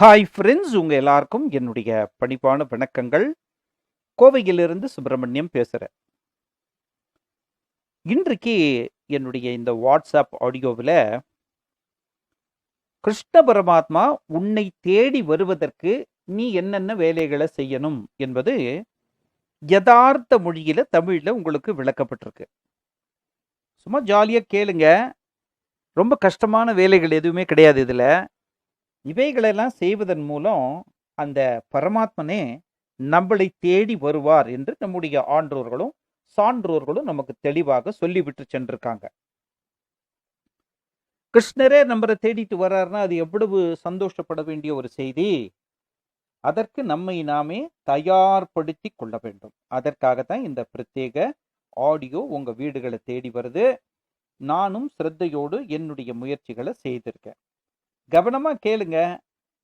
Hi friends உங்கள் எல்லாருக்கும் என்னுடைய பணிப்பான வணக்கங்கள். கோவையிலிருந்து சுப்பிரமணியம் பேசுகிறேன் இன்றைக்கு என்னுடைய இந்த வாட்ஸ்அப் ஆடியோவில் கிருஷ்ண பரமாத்மா உன்னை தேடி வருவதற்கு நீ என்னென்ன வேலைகளை செய்யணும் என்பது யதார்த்த மொழியில் தமிழில் உங்களுக்கு விளக்கப்பட்டிருக்கு. சும்மா ஜாலியாக கேளுங்க. ரொம்ப கஷ்டமான வேலைகள் எதுவுமே கிடையாது இதில். இவைகளெல்லாம் செய்வதன் மூலம் அந்த பரமாத்மனே நம்மளை தேடி வருவார் என்று நம்முடைய ஆன்றோர்களும் சான்றோர்களும் நமக்கு தெளிவாக சொல்லிவிட்டு சென்றிருக்காங்க. கிருஷ்ணரே நம்மளை தேடிட்டு வர்றாருன்னா அது எவ்வளவு சந்தோஷப்பட வேண்டிய ஒரு செய்தி? அதற்கு நம்மை நாமே தயார்படுத்தி கொள்ள வேண்டும். அதற்காக தான் இந்த பிரத்யேக ஆடியோ உங்க வீடுகளை தேடி வருது. நானும் சிரத்தையோடு என்னுடைய முயற்சிகளை செய்திருக்கேன். கவனமாக கேளுங்க.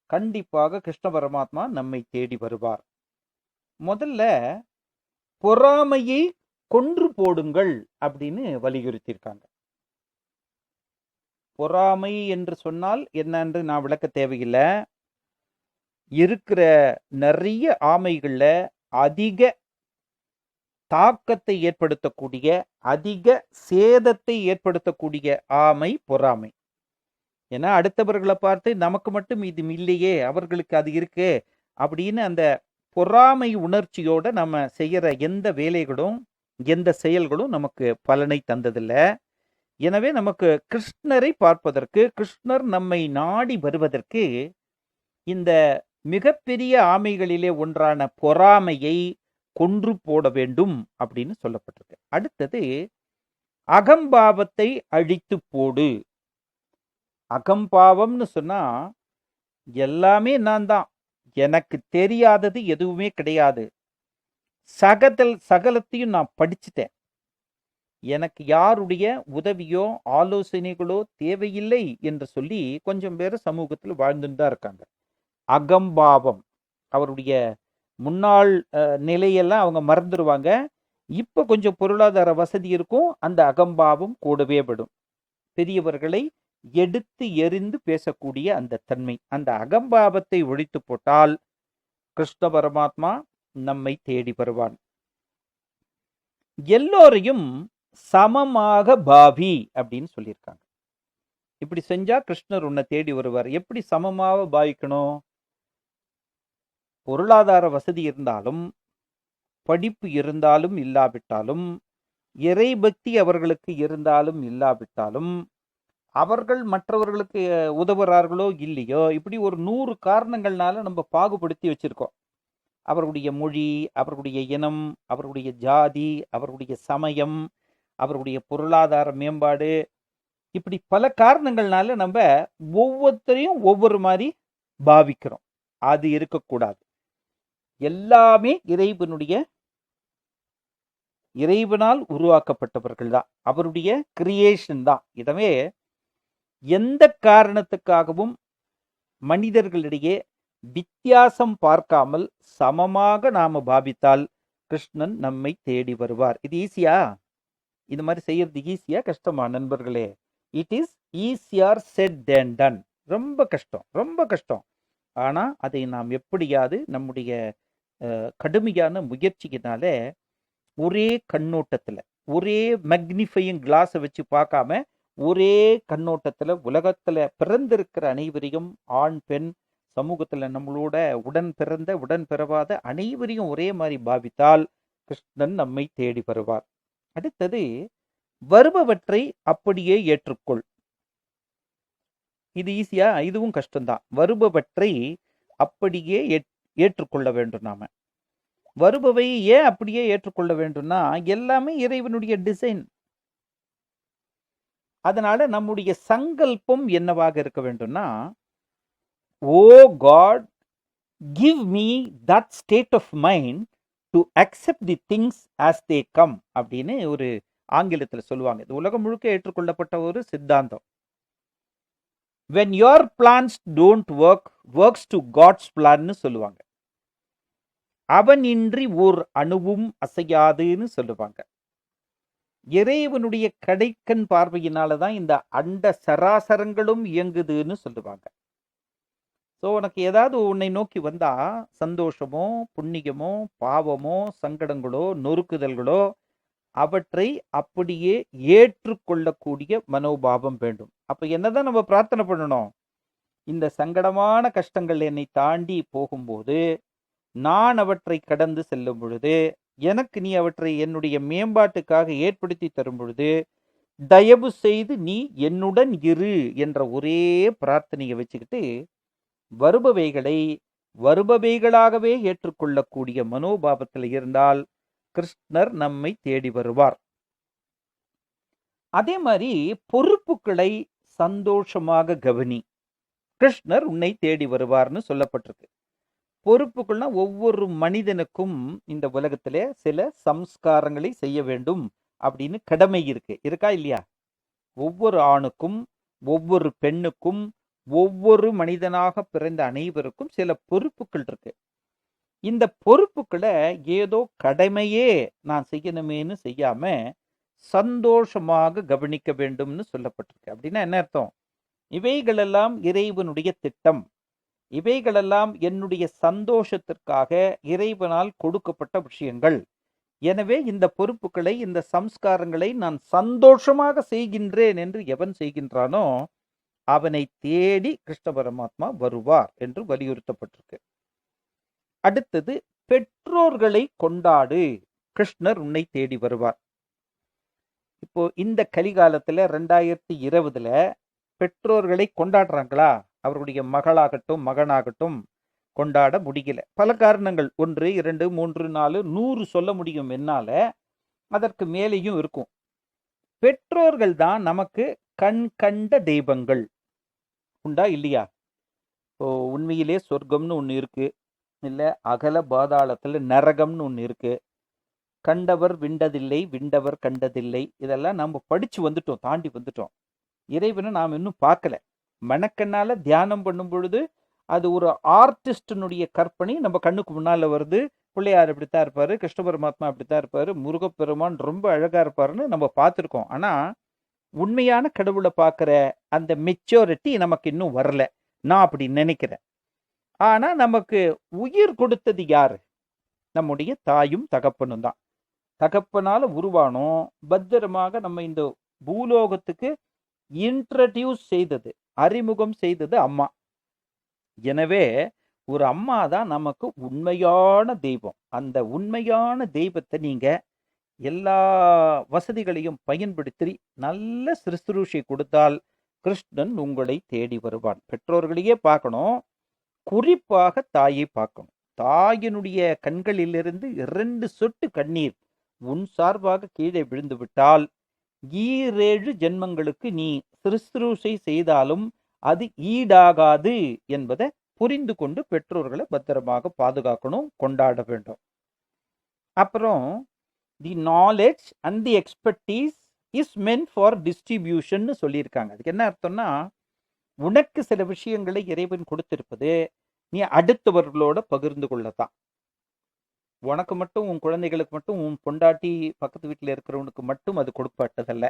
கண்டிப்பாக கிருஷ்ண பரமாத்மா நம்மை தேடி வருவார். முதல்ல பொறாமையை கொன்று போடுங்கள் அப்படின்னு வலியுறுத்தியிருக்காங்க. பொறாமை என்று சொன்னால் என்னன்னு நான் விளக்க தேவையில்லை. இருக்கிற நிறைய ஆமைகளில் அதிக தாக்கத்தை ஏற்படுத்தக்கூடிய அதிக சேதத்தை ஏற்படுத்தக்கூடிய ஆமை பொறாமை. ஏன்னா அடுத்தவர்களை பார்த்து நமக்கு மட்டும் இது இல்லையே அவர்களுக்கு அது இருக்கு அப்படின்னு அந்த பொறாமை உணர்ச்சியோட நம்ம செய்கிற எந்த வேலைகளும் எந்த செயல்களும் நமக்கு பலனை தந்ததில்லை. எனவே நமக்கு கிருஷ்ணரை பார்ப்பதற்கு கிருஷ்ணர் நம்மை நாடி வருவதற்கு இந்த மிகப்பெரிய ஆமைகளிலே ஒன்றான பொறாமையை கொன்று போட வேண்டும் அப்படின்னு சொல்லப்பட்டிருக்கு. அடுத்தது அகம்பாவத்தை அழித்து போடு. அகம்பாவம்னு சொன்னால் எல்லாமே நான் தான். எனக்கு தெரியாதது எதுவுமே கிடையாது. சகத்தில் சகலத்தையும் நான் படிச்சுட்டேன். எனக்கு யாருடைய உதவியோ ஆலோசனைகளோ தேவையில்லை என்று சொல்லி கொஞ்சம் பேர் சமூகத்தில் வாழ்ந்துட்டு தான் இருக்காங்க. அகம்பாவம். அவருடைய முன்னாள் நிலையெல்லாம் அவங்க மறந்துடுவாங்க இப்போ கொஞ்சம் பொருளாதார வசதி இருக்கும். அந்த அகம்பாவம் கூடவே படும். பெரியவர்களை எடுத்து எறிந்து பேசக்கூடிய அந்த தன்மை. அந்த அகம்பாவத்தை ஒழித்து போட்டால் கிருஷ்ண பரமாத்மா நம்மை தேடி வருவான். எல்லோரையும் சமமாக பாவி அப்படின்னு சொல்லியிருக்காங்க. இப்படி செஞ்சா கிருஷ்ணர் உன்னை தேடி வருவார். எப்படி சமமாக பாவிக்கணும்? பொருளாதார வசதி இருந்தாலும் படிப்பு இருந்தாலும் இல்லாவிட்டாலும் இறைபக்தி அவர்களுக்கு இருந்தாலும் இல்லாவிட்டாலும் அவர்கள் மற்றவர்களுக்கு உதவுறார்களோ இல்லையோ இப்படி ஒரு நூறு காரணங்கள்னால நம்ம பாகுபடுத்தி வச்சிருக்கோம். அவர்களுடைய மொழி அவர்களுடைய இனம் அவர்களுடைய ஜாதி அவர்களுடைய சமயம் அவர்களுடைய பொருளாதார மேம்பாடு இப்படி பல காரணங்கள்னால நம்ம ஒவ்வொருத்தரையும் ஒவ்வொரு மாதிரி பாவிக்கிறோம். அது இருக்கக்கூடாது. எல்லாமே இறைவனுடைய இறைவனால் உருவாக்கப்பட்டவர்கள் தான். அவருடைய கிரியேஷன் தான். இதவே எந்த காரணத்துக்காகவும் மனிதர்களிடையே வித்தியாசம் பார்க்காமல் சமமாக நாம பாவித்தால் கிருஷ்ணன் நம்மை தேடி வருவார். இது ஈஸியா இது மாதிரி செய்யறது ஈஸியா கஷ்டமா நண்பர்களே? It is easier said than done ரொம்ப கஷ்டம் ரொம்ப கஷ்டம். ஆனால் அதை நாம் எப்படியாவது நம்முடைய கடுமையான முயற்சியினால ஒரே கண்ணோட்டத்தில் ஒரே மேக்னிஃபையிங் கிளாஸை வச்சு பார்க்காம ஒரே கண்ணோட்டத்தில் உலகத்தில் பிறந்திருக்கிற அனைவரையும் ஆண் பெண் சமூகத்தில் நம்மளோட உடன் பிறந்த உடன் பிறவாத அனைவரையும் ஒரே மாதிரி பாவித்தால் கிருஷ்ணன் நம்மை தேடி வருவார். அடுத்தது வருபவற்றை அப்படியே ஏற்றுக்கொள். இது ஈஸியா இதுவும் கஷ்டம்தான். வருபவற்றை அப்படியே ஏற்- ஏற்றுக்கொள்ள வேண்டும் நாம. வருபவை ஏன் அப்படியே ஏற்றுக்கொள்ள வேண்டும்னா எல்லாமே இறைவனுடைய டிசைன் அதனால நம்முடைய சங்கல்பம் என்னவாக இருக்க வேண்டும்னா ஓ God give me that state of mind to accept the things as they come அப்படின்னு ஒரு ஆங்கிலத்தில் சொல்லுவாங்க. இது உலகம் முழுக்க ஏற்றுக்கொள்ளப்பட்ட ஒரு சித்தாந்தம். When your plans don't work works to God's பிளான்னு சொல்லுவாங்க. அவன் இன்றி ஓர் அணுவும் அசையாதுன்னு சொல்லுவாங்க. இறைவனுடைய கடைக்கண் பார்வையினால தான் இந்த அண்ட சராசரங்களும் இயங்குதுன்னு சொல்லுவாங்க. ஸோ உனக்கு ஏதாவது உன்னை நோக்கி வந்தா சந்தோஷமோ புண்ணியமோ பாவமோ சங்கடங்களோ நொறுக்குதல்களோ அவற்றை அப்படியே ஏற்றுக்கொள்ளக்கூடிய மனோபாவம் வேண்டும். அப்போ என்னதான் நம்ம பிரார்த்தனை பண்ணணும்? இந்த சங்கடமான கஷ்டங்கள் என்னை தாண்டி போகும்போது நான் அவற்றை கடந்து செல்லும் பொழுது எனக்கு நீ அவற்றை என்னுடைய மேம்பாட்டுக்காக ஏற்படுத்தி தரும் பொழுது தயவு செய்து நீ என்னுடன் இரு என்ற ஒரே பிரார்த்தனையை வச்சுக்கிட்டு வருபவைகளை வருபவைகளாகவே ஏற்றுக்கொள்ளக்கூடிய மனோபாவத்தில் இருந்தால் கிருஷ்ணர் நம்மை தேடி வருவார். அதே மாதிரி பொறுப்புகளை சந்தோஷமாக கவனி. கிருஷ்ணர் உன்னை தேடி வருவார்னு சொல்லப்பட்டிருக்கு. பொறுப்புகள்னா ஒவ்வொரு மனிதனுக்கும் இந்த உலகத்திலே சில சம்ஸ்காரங்களை செய்ய வேண்டும் அப்படின்னு கடமை இருக்கு. இருக்கா இல்லையா? ஒவ்வொரு ஆணுக்கும் ஒவ்வொரு பெண்ணுக்கும் ஒவ்வொரு மனிதனாக பிறந்த அனைவருக்கும் சில பொறுப்புகள் இருக்கு. இந்த பொறுப்புகளை ஏதோ கடமையே நான் செய்யணுமேன்னு செய்யாம சந்தோஷமாக கவனிக்க வேண்டும்னு சொல்லப்பட்டிருக்கு. அப்படின்னா என்ன அர்த்தம்? இவைகளெல்லாம் இறைவனுடைய திட்டம். இவைகளெல்லாம் என்னுடைய சந்தோஷத்திற்காக இறைவனால் கொடுக்கப்பட்ட விஷயங்கள். எனவே இந்த பொறுப்புகளை இந்த சம்ஸ்காரங்களை நான் சந்தோஷமாக செய்கின்றேன் என்று எவன் செய்கின்றானோ அவனை தேடி கிருஷ்ண பரமாத்மா வருவார் என்று வலியுறுத்தப்பட்டிருக்கு. அடுத்தது பெற்றோர்களை கொண்டாடு. கிருஷ்ணர் உன்னை தேடி வருவார். இப்போ இந்த கலிகாலத்துல ரெண்டாயிரத்தி இருபதுல பெற்றோர்களை கொண்டாடுறாங்களா? அவருடைய மகளாகட்டும் மகனாகட்டும் கொண்டாட முடியல. பல காரணங்கள். ஒன்று இரண்டு மூன்று நாலு நூறு சொல்ல முடியும் என்னால். அதற்கு மேலேயும் இருக்கும். பெற்றோர்கள் தான் நமக்கு கண் கண்ட தெய்வங்கள். உண்டா இல்லையா? இப்போ உண்மையிலே சொர்க்கம்னு ஒன்று இருக்குது இல்லை அகல பாதாளத்தில் நரகம்னு ஒன்று இருக்குது கண்டவர் விண்டதில்லை விண்டவர் கண்டதில்லை. இதெல்லாம் நம்ம படித்து வந்துட்டோம் தாண்டி வந்துட்டோம். இறைவனை நாம் இன்னும் பார்க்கல. மனக்கண்ணால தியானம் பண்ணும் பொழுது அது ஒரு ஆர்டிஸ்டினுடைய கற்பனை நம்ம கண்ணுக்கு முன்னால் வருது. பிள்ளையார் இப்படித்தான் இருப்பார் கிருஷ்ண பரமாத்மா இப்படித்தான் இருப்பார் முருகப்பெருமான் ரொம்ப அழகாக இருப்பாருன்னு நம்ம பார்த்துருக்கோம். ஆனால் உண்மையான கடவுளை பார்க்குற அந்த மெச்சோரிட்டி நமக்கு இன்னும் வரல. நான் அப்படி நினைக்கிறேன். ஆனால் நமக்கு உயிர் கொடுத்தது யார்? நம்முடைய தாயும் தகப்பனும் தான். தகப்பனால் உருவானோம். பத்திரமாக நம்ம இந்த பூலோகத்துக்கு இன்ட்ரடியூஸ் செய்தது அறிமுகம் செய்தது அம்மா. எனவே ஒரு அம்மா தான் நமக்கு உண்மையான தெய்வம். அந்த உண்மையான தெய்வத்தை நீங்க எல்லா வசதிகளையும் பயன்படுத்தி நல்ல சிறுசுரூஷை கொடுத்தால் கிருஷ்ணன் உங்களை தேடி வருவான். பெற்றோர்களையே பார்க்கணும். குறிப்பாக தாயை பார்க்கணும். தாயினுடைய கண்களிலிருந்து இரண்டு சொட்டு கண்ணீர் உன் சார்பாக கீழே விழுந்து விட்டால் ஈரேழு ஜென்மங்களுக்கு நீ சிறுசுரூஷை செய்தாலும் அது ஈடாகாது என்பதை புரிந்து கொண்டு பெற்றோர்களை பத்திரமாக பாதுகாக்கணும் கொண்டாட வேண்டும். அப்புறம் the knowledge and the expertise is meant for distribution சொல்லியிருக்காங்க. அதுக்கு என்ன அர்த்தம்னா உனக்கு சில விஷயங்களை இறைவன் கொடுத்திருப்பது நீ அடுத்தவர்களோட பகிர்ந்து கொள்ளத்தான். உனக்கு மட்டும் உன் குழந்தைகளுக்கு மட்டும் உன் பொண்டாட்டி பக்கத்து வீட்டில் இருக்கிறவனுக்கு மட்டும் அது கொடுப்பட்டதல்ல.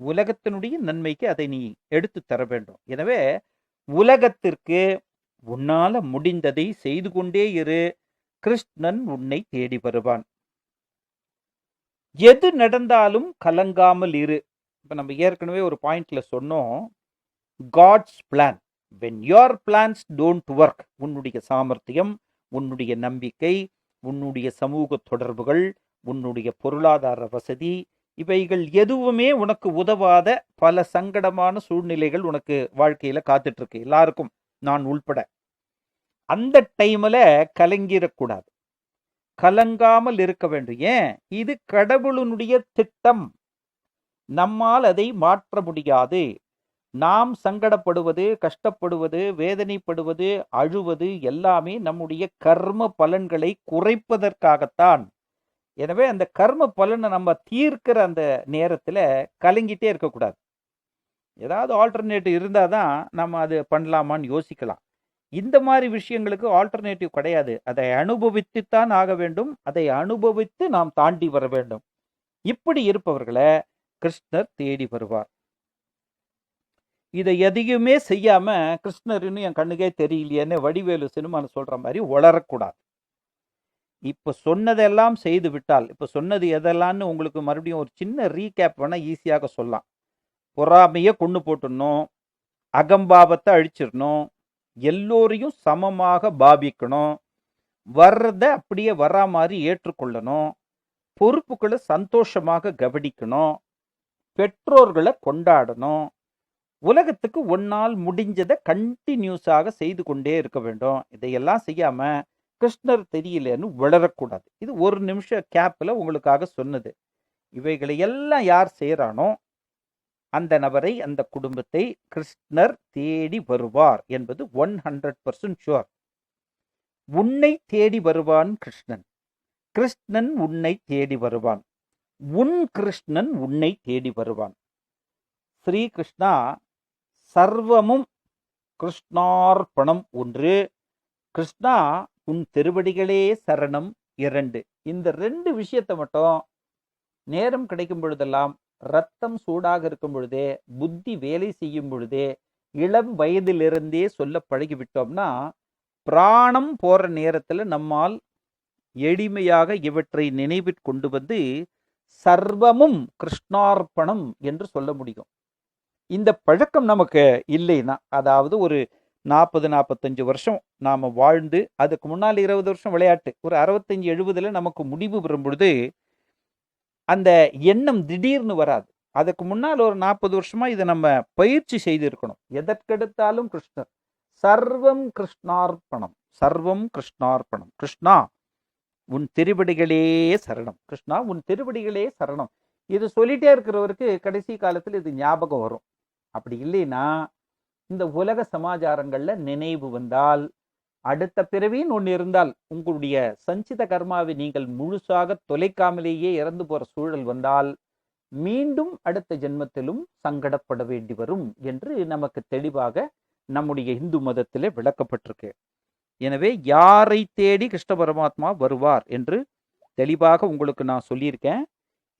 உலகத்தினுடைய நன்மைக்கு அதை நீ எடுத்து தர வேண்டும். எனவே உலகத்திற்கு உன்னால முடிந்ததை செய்து கொண்டே இரு. கிருஷ்ணன் உன்னை தேடி வருவான். எது நடந்தாலும் கலங்காமல் இரு. இப்ப நம்ம ஏற்கனவே ஒரு பாயிண்ட்ல சொன்னோம். God's plan when your plans don't work உன்னுடைய சாமர்த்தியம் உன்னுடைய நம்பிக்கை உன்னுடைய சமூக தொடர்புகள் உன்னுடைய பொருளாதார வசதி இவைகள் எதுவுமே உனக்கு உதவாத பல சங்கடமான சூழ்நிலைகள் உனக்கு வாழ்க்கையில காத்துட்டு இருக்கு எல்லாருக்கும் நான் உள்பட. அந்த டைம்ல கலங்கிடக்கூடாது. கலங்காமல் இருக்க வேண்டும். ஏன்? இது கடவுளனுடைய திட்டம். நம்மால் அதை மாற்ற முடியாது. நாம் சங்கடப்படுவது கஷ்டப்படுவது வேதனைப்படுவது அழுவது எல்லாமே நம்முடைய கர்ம பலன்களை குறைப்பதற்காகத்தான். எனவே அந்த கர்ம பலனை நம்ம தீர்க்கிற அந்த நேரத்தில் கலங்கிட்டே இருக்கக்கூடாது. ஏதாவது ஆல்டர்னேட்டிவ் இருந்தால் தான் நம்ம அது பண்ணலாமான்னு யோசிக்கலாம். இந்த மாதிரி விஷயங்களுக்கு ஆல்டர்னேட்டிவ் கிடையாது. அதை அனுபவித்துத்தான் ஆக வேண்டும். அதை அனுபவித்து நாம் தாண்டி வர வேண்டும். இப்படி இருப்பவர்களை கிருஷ்ணர் தேடி வருவார். இதை எதையுமே செய்யாம கிருஷ்ணர் இன்னும் என் கண்ணுக்கே தெரியலையேன்னு வடிவேலு சினிமான்னு சொல்ற மாதிரி உளரக்கூடாது இப்ப சொன்னதெல்லாம் செய்து விட்டால் இப்ப சொன்னது எதெல்லாம்னு உங்களுக்கு மறுபடியும் ஒரு சின்ன ரீகேப் வேணா ஈஸியாக சொல்லலாம். பொறாமையை கொண்டு போட்டுடணும் அகம்பாவத்தை அழிச்சிடணும் எல்லோரையும் சமமாக பாவிக்கணும் வர்றத அப்படியே வரா மாதிரி ஏற்றுக்கொள்ளணும் பொறுப்புகளை சந்தோஷமாக கவனிக்கணும் பெற்றோர்களை கொண்டாடணும் உலகத்துக்கு ஒன்னால் முடிஞ்சதை கண்டினியூஸாக செய்து கொண்டே இருக்க வேண்டும். இதையெல்லாம் செய்யாமல் கிருஷ்ணர் தெரியலன்னு வளரக்கூடாது. இது ஒரு நிமிஷம் கேப்பில் உங்களுக்காக சொன்னது. இவைகளை எல்லாம் யார் செய்கிறானோ அந்த நபரை அந்த குடும்பத்தை கிருஷ்ணர் தேடி வருவார் என்பது ஒன் ஹண்ட்ரட் பர்சன்ட் ஷுவர் உன்னை தேடி வருவான் கிருஷ்ணன். கிருஷ்ணன் உன்னை தேடி வருவான். உன் கிருஷ்ணன் உன்னை தேடி வருவான். ஸ்ரீ கிருஷ்ணா சர்வமும் கிருஷ்ணார்ப்பணம் ஒன்று. கிருஷ்ணா உன் திருவடிகளே சரணம் இரண்டு. இந்த ரெண்டு விஷயத்தை மட்டும் நேரம் கிடைக்கும் பொழுதெல்லாம் ரத்தம் சூடாக இருக்கும் பொழுதே புத்தி வேலை செய்யும் பொழுதே இளம் வயதிலிருந்தே சொல்ல பழகிவிட்டோம்னா பிராணம் போற நேரத்துல நம்மால் எளிமையாக இவற்றை நினைவிற் கொண்டு வந்து சர்வமும் கிருஷ்ணார்ப்பணம் என்று சொல்ல முடியும். இந்த பழக்கம் நமக்கு இல்லைன்னா அதாவது ஒரு நாற்பது நாற்பத்தஞ்சு வருஷம் நாம் வாழ்ந்து அதுக்கு முன்னால் இருபது வருஷம் விளையாட்டு ஒரு அறுபத்தஞ்சு எழுபதில் நமக்கு முடிவு பெறும் பொழுது அந்த எண்ணம் திடீர்னு வராது. அதுக்கு முன்னால் ஒரு நாற்பது வருஷமாக இதை நம்ம பயிற்சி செய்திருக்கணும். எதற்கெடுத்தாலும் கிருஷ்ணர். சர்வம் கிருஷ்ணார்ப்பணம். சர்வம் கிருஷ்ணார்ப்பணம். கிருஷ்ணா உன் திருவடிகளே சரணம். கிருஷ்ணா உன் திருவடிகளே சரணம். இது சொல்லிட்டே இருக்கிறவருக்கு கடைசி காலத்தில் இது ஞாபகம் வரும். அப்படி இல்லைன்னா இந்த உலக சமாச்சாரங்கள்ல நினைவு வந்தால் அடுத்த பிறவின்னு ஒன்று இருந்தால் உங்களுடைய சஞ்சித கர்மாவை நீங்கள் முழுசாக தொலைக்காமலேயே இறந்து போற சூழல் வந்தால் மீண்டும் அடுத்த ஜென்மத்திலும் சங்கடப்பட வேண்டி வரும் என்று நமக்கு தெளிவாக நம்முடைய இந்து மதத்திலே விளக்கப்பட்டிருக்கு. எனவே யாரை தேடி கிருஷ்ண பரமாத்மா வருவார் என்று தெளிவாக உங்களுக்கு நான் சொல்லியிருக்கேன்.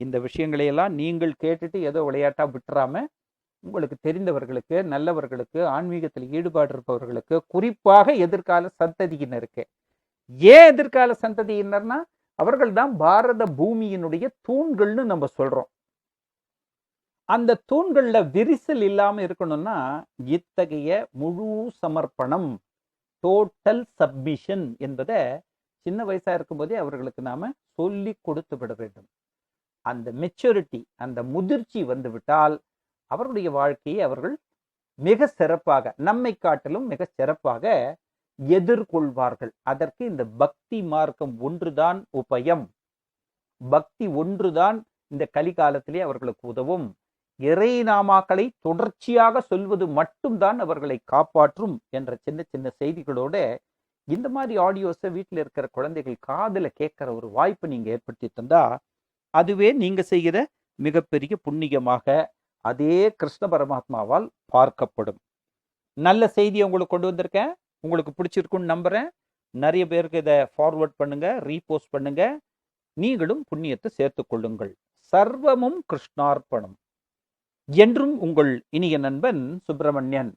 இந்த விஷயங்களையெல்லாம் நீங்கள் கேட்டுட்டு ஏதோ விளையாட்டா விட்டுறாம உங்களுக்கு தெரிந்தவர்களுக்கு நல்லவர்களுக்கு ஆன்மீகத்தில் ஈடுபாடு இருப்பவர்களுக்கு குறிப்பாக எதிர்கால சந்ததியினருக்கு. ஏன் எதிர்கால சந்ததியினர்னா அவர்கள் தான் பாரத பூமியினுடைய தூண்கள்னு நம்ம சொல்றோம். அந்த தூண்கள்ல விரிசல் இல்லாம இருக்கணும்னா இத்தகைய முழு சமர்ப்பணம் டோட்டல் சப்மிஷன் என்பதை சின்ன வயசா இருக்கும்போதே அவர்களுக்கு நாம சொல்லி கொடுத்து விட வேண்டும். அந்த மெச்சூரிட்டி அந்த முதிர்ச்சி வந்துவிட்டால் அவர்களுடைய அவருடைய வாழ்க்கையை அவர்கள் மிக சிறப்பாக நம்மை காட்டிலும் மிக சிறப்பாக எதிர்கொள்வார்கள். அதற்கு இந்த பக்தி மார்க்கம் ஒன்றுதான் உபயம். பக்தி ஒன்றுதான் இந்த கலிகாலத்திலே அவர்களுக்கு உதவும். இறை நாமாக்களை தொடர்ச்சியாக சொல்வது மட்டும்தான் அவர்களை காப்பாற்றும் என்ற சின்ன சின்ன செய்திகளோட இந்த மாதிரி ஆடியோஸை வீட்டில் இருக்கிற குழந்தைகள் காதில் கேட்குற ஒரு வாய்ப்பை நீங்கள் ஏற்படுத்தி தந்தா அதுவே நீங்கள் செய்கிற மிகப்பெரிய புண்ணியமாக அதே கிருஷ்ண பரமாத்மாவால் பார்க்கப்படும். நல்ல செய்தியை உங்களுக்கு கொண்டு வந்திருக்கேன். உங்களுக்கு பிடிச்சிருக்குன்னு நம்புறேன். நிறைய பேருக்கு இதை ஃபார்வர்ட் பண்ணுங்க ரீபோஸ்ட் பண்ணுங்க. நீங்களும் புண்ணியத்தை சேர்த்து கொள்ளுங்கள். சர்வமும் கிருஷ்ணார்ப்பணம். என்றும் உங்கள் இனிய நண்பன் சுப்பிரமணியன்.